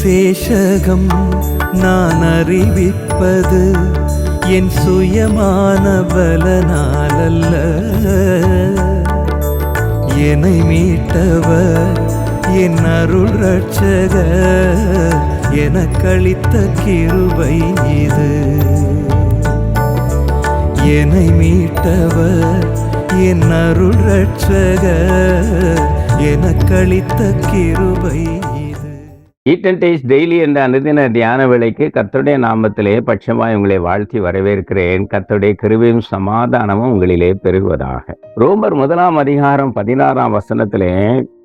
சுவிசேஷகம் நான் அறிவிப்பது என் சுயமான பலனாலல்ல. என்னை மீட்டவர் என் அருள் ரட்சக எனக்களித்த கிருபை இது. என்னை மீட்டவர் என் அருள் ரட்சக எனக்களித்த கிருபை ஈட் அண்ட் டேஸ்ட் டெய்லி என்ற அனுதின தியான விலைக்கு கத்துடைய நாமத்திலே பட்சமாய் உங்களை வாழ்த்தி வரவேற்கிறேன். கத்துடைய கிருவியும் சமாதானமும் உங்களிலே பெருகுவதாக ரோமர் முதலாம் அதிகாரம் பதினாறாம் வசனத்திலே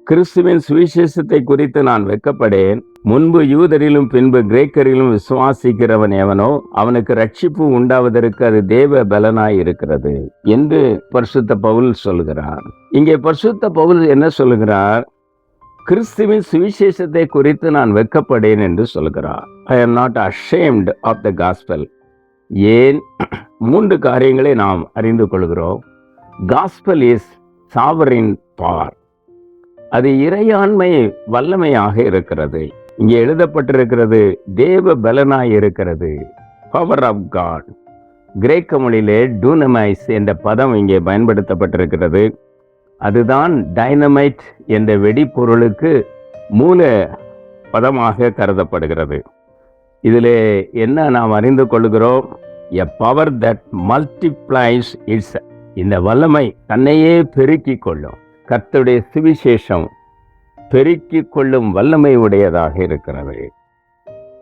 கிறிஸ்துவின் சுவிசேஷத்தை குறித்து நான் வெட்கப்படேன். முன்பு யூதரிலும் பின்பு கிரேக்கரிலும் விசுவாசிக்கிறவன் எவனோ அவனுக்கு ரட்சிப்பு உண்டாவதற்கு அது தேவ பலனாய் இருக்கிறது என்று பரிசுத்த பவுல் சொல்கிறார். இங்கே பரிசுத்த பவுல் என்ன சொல்கிறார் கிறிஸ்துவின் சுவிசேஷத்தை குறித்து நான் வெட்கப்படேன் என்று சொல்கிறார். I am not ashamed of the gospel ஏன்? மூன்று காரியங்களை நாம் அறிந்து கொள்கிறோம். காஸ்பல் இஸ் சாவரின் பார் அது இறையாண்மை வல்லமையாக இருக்கிறது. இங்கே எழுதப்பட்டிருக்கிறது தேவ பலனாய் இருக்கிறது. பவர் ஆஃப் காட் கிரேக்க மொழியிலே டூனமைஸ் என்ற பதம் இங்கே பயன்படுத்தப்பட்டிருக்கிறது. அதுதான் டைனமைட் என்ற வெடிப்பொருளுக்கு மூல பதமாக கருதப்படுகிறது. இதில் என்ன நாம் அறிந்து கொள்கிறோம்? A power that multiplies its இந்த வல்லமை தன்னையே பெருக்கிக் கொள்ளும். கர்த்தருடைய சுவிசேஷம் பெருக்கிக் கொள்ளும் வல்லமை உடையதாக இருக்கிறது.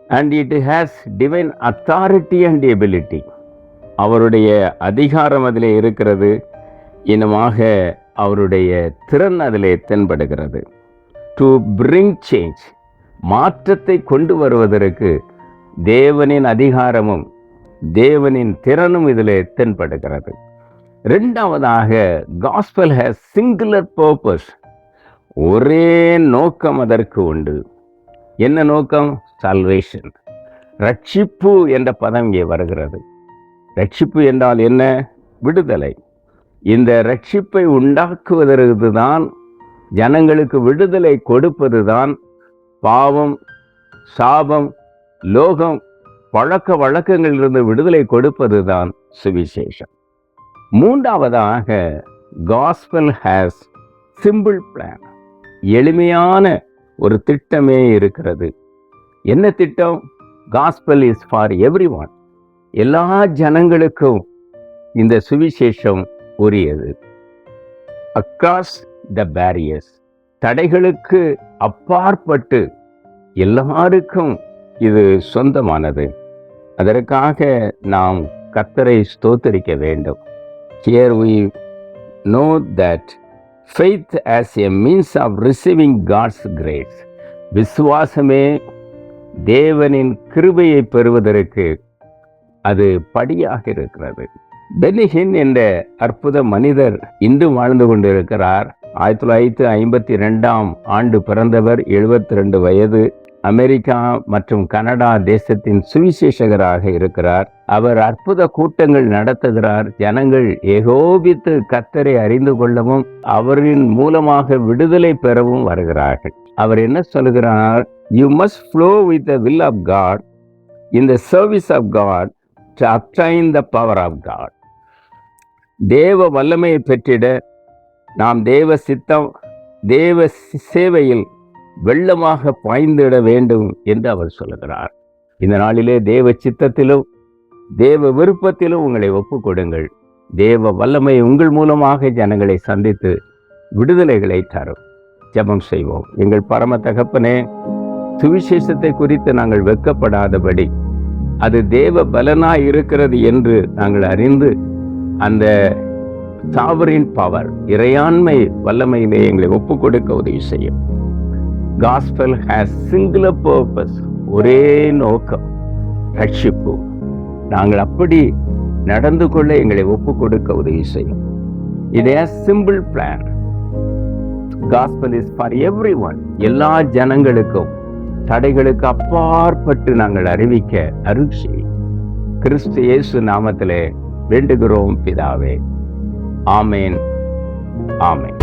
And it has divine authority and ability அவருடைய அதிகாரம் அதில் இருக்கிறது. இனமாக அவருடைய திறன் அதிலே தென்படுகிறது. டு பிரிங் சேஞ்ச் மாற்றத்தை கொண்டு வருவதற்கு தேவனின் அதிகாரமும் தேவனின் திறனும் இதில் தென்படுகிறது. ரெண்டாவதாக காஸ்பல் ஹேஸ் சிங்குலர் பர்பஸ் ஒரே நோக்கம் அதற்கு உண்டு. என்ன நோக்கம்? சால்வேஷன் ரட்சிப்பு என்ற பதம் இங்கே வருகிறது. ரட்சிப்பு என்றால் என்ன? விடுதலை. இந்த ரட்சிப்பை உண்டாக்குவதற்கு தான் ஜனங்களுக்கு விடுதலை கொடுப்பது தான் பாவம் சாபம் லோகம் பழக்க வழக்கங்களிலிருந்து விடுதலை கொடுப்பது தான் சுவிசேஷம். மூன்றாவதாக காஸ்பல் ஹேஸ் சிம்பிள் பிளான் எளிமையான ஒரு திட்டமே இருக்கிறது. என்ன திட்டம்? Gospel is for every one எல்லா ஜனங்களுக்கும் இந்த சுவிசேஷம் உரியது அக்ராஸ் த பேரியர்ஸ் தடைகளுக்கு அப்பாற்பட்டு எல்லாருக்கும் இது சொந்தமானது. அதற்காக நாம் கத்தரை ஸ்தோத்தரிக்க வேண்டும். Here we know that faith as a means of receiving God's grace விசுவாசமே தேவனின் கிருபையை பெறுவதற்கு அது படியாக இருக்கிறது. பெனிஹின் என்ற அற்புத மனிதர் இன்று வாழ்ந்து கொண்டிருக்கிறார். ஆயிரத்தி தொள்ளாயிரத்தி ஐம்பத்தி ரெண்டாம் ஆண்டு பிறந்தவர் எழுபத்தி ரெண்டு வயது. அமெரிக்கா மற்றும் கனடா தேசத்தின் சுவிசேஷகராக இருக்கிறார். அவர் அற்புத கூட்டங்கள் நடத்துகிறார். ஜனங்கள் ஏகோபித்து கத்தரை அறிந்து கொள்ளவும் அவரின் மூலமாக விடுதலை பெறவும் வருகிறார்கள். அவர் என்ன சொல்கிறார்? You must flow with the will of God in the service of God to obtain the power of God தேவ வல்லமையை பெற்றிட நாம் தேவ சித்தம் தேவ சேவையில் வெள்ளமாக பாய்ந்திட வேண்டும் என்று அவர் சொல்லுகிறார். இந்த நாளிலே தேவ சித்தத்திலும் தேவ விருப்பத்திலும் உங்களை ஒப்புக்கொடுங்கள். தேவ வல்லமை உங்கள் மூலமாக ஜனங்களை சந்தித்து விடுதலைகளை தரும். ஜெபம் செய்வோம். எங்கள் பரம தகப்பனே சுவிசேஷத்தை குறித்து நாங்கள் வெட்கப்படாதபடி அது தேவ பலனாய் இருக்கிறது என்று நாங்கள் அறிந்து அந்த சாவரின் பவர் இறையாண்மை வல்லமையிலே எங்களை ஒப்புக் கொடுக்க உதவி செய்யும். காஸ்பல் ஹேஸ் சிங்குலர் பர்பஸ் ஒரே நோக்கம் ரட்சிப்பு. நாங்கள் அப்படி நடந்து கொள்ள எங்களை ஒப்புக் கொடுக்க உதவி செய்யும். இது simple plan gospel is for everyone எல்லா ஜனங்களுக்கும் தடைகளுக்கு அப்பாற்பட்டு நாங்கள் அறிவிக்க அருள் கிறிஸ்து இயேசு நாமத்திலே வேண்டுகிறோம் பிதாவே. ஆமேன். ஆமேன்.